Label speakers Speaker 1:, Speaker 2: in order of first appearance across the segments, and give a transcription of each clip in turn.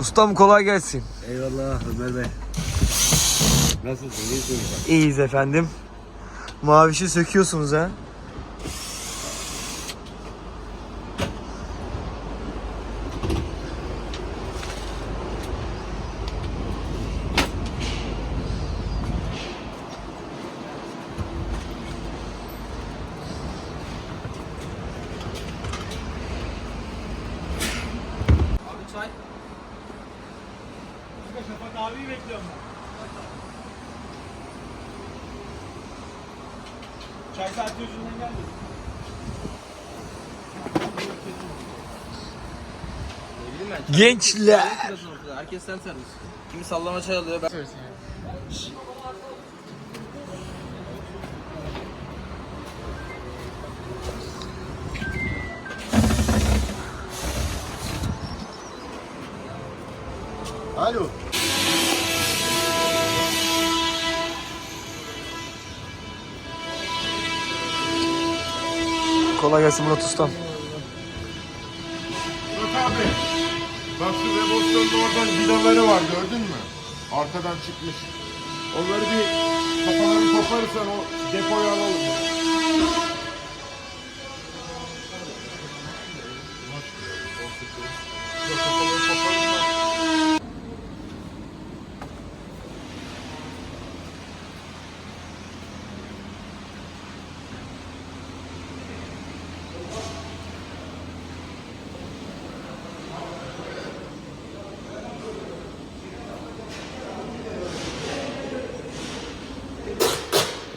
Speaker 1: Ustam kolay gelsin.
Speaker 2: Eyvallah Ömer Bey. Nasılsın? İyisin.
Speaker 1: İyiyiz efendim. Mavişi söküyorsunuz ha.
Speaker 3: Şafak abiyi bekliyorum ben. Çay saati yüzünden geldi.
Speaker 1: Gençler.
Speaker 4: Herkes sen servis. Kimi sallama çay alıyor. Ben...
Speaker 2: Alo.
Speaker 1: Kolay gelsin Murat Ustam.
Speaker 5: Murat abi. Bak şu Rebosto'nun oradan vidaları var gördün mü? Arkadan çıkmış. Onları bir kafaları koparırsan o depoya alalım.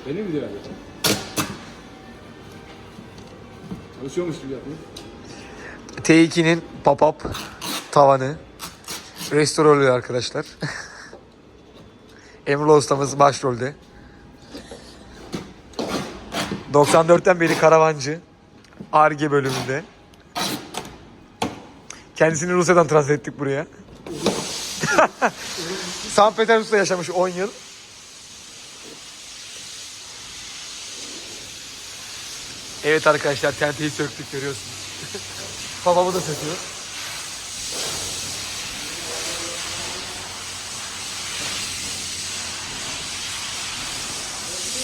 Speaker 6: Beni mi diyor? Çalışıyormuş gibi yapıyor.
Speaker 1: T2'nin pop-up tavanı restore arkadaşlar. Emrullah ustamız başrolde. 94'ten beri karavancı. Arge bölümünde. Kendisini Rusya'dan transfer ettik buraya. San Petersburg'da yaşamış 10 yıl. Evet arkadaşlar tenteyi söktük görüyorsunuz. Babamı da söküyor.